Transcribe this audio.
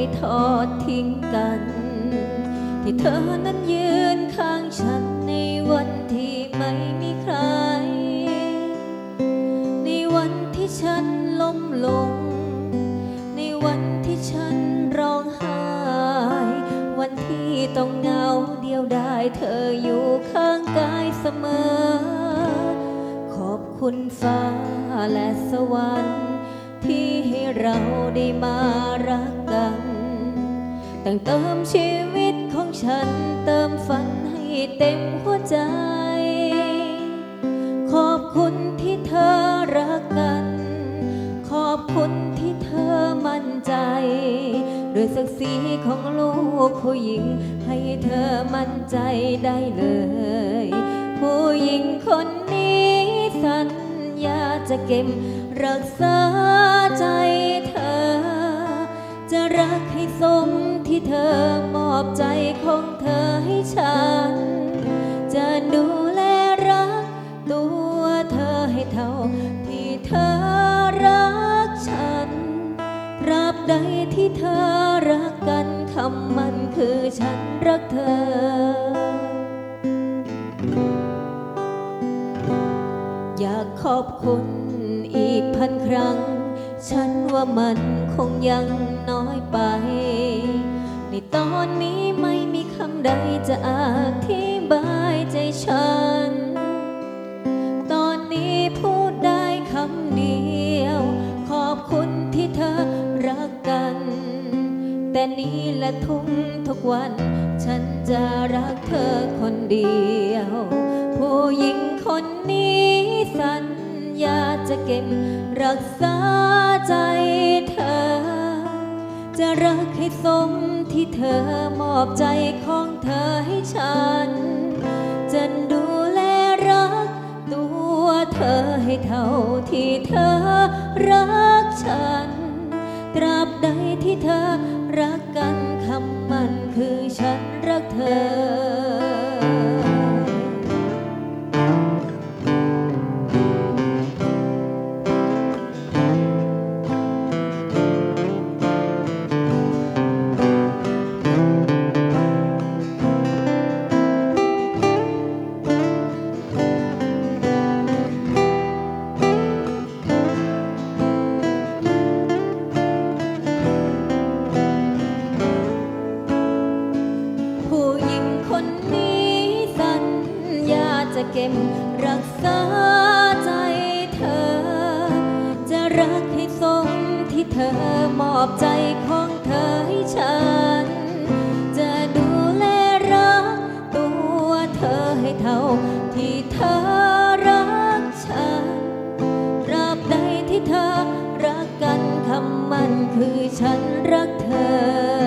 ไม่ทอดทิ้งกัน ที่เธอนั้นยืนข้างฉันในวันที่ไม่มีใคร ในวันที่ฉันล้มลง ในวันที่ฉันร้องไห้ วันที่ต้องเหงาเดียวดายเธออยู่ข้างกายเสมอ ขอบคุณฟ้าและสวรรค์ ที่ให้เราได้มารักกันแต่งเติมชีวิตของฉันเติมฝันให้เต็มหัวใจ ขอบคุณที่เธอรักกัน ขอบคุณที่เธอมั่นใจ ด้วยศักดิ์ศรีของลูกผู้หญิง ให้เธอมั่นใจได้เลย ผู้หญิงคน จะเก็บรักษาใจเธอ จะรักให้สมที่เธอมอบใจของเธอให้ฉัน จะดูแลรักตัวเธอให้เท่าที่เธอรักฉันตราบใดที่เธอรักกันคำมันคือฉันรักเธอ อยากขอบคุณอีกพันครั้ง ฉันว่ามันคงยังน้อยไป ในตอนนี้ไม่มีคำใดจะอธิบายใจฉัน ตอนนี้พูดได้คำเดียว ขอบคุณที่เธอรักกัน แต่นี้และทุกทุกวัน ฉันจะรักเธอคนเดียว ผู้หญิงคนนี้สัญญาจะเก็บรักษาใจเธอ จะรักให้สมที่เธอมอบใจของเธอให้ฉัน จะดูแลรักตัวเธอให้เท่าที่เธอรักฉัน ตราบใดที่เธอรักกันคำมันคือฉันรักเธอ จะเก็บรักษาใจเธอ จะรักให้สมที่เธอมอบใจของเธอให้ฉัน จะดูแลรักตัวเธอให้เท่าที่เธอรักฉันราบใดที่เธอรักกันคำมันคือฉันรักเธอ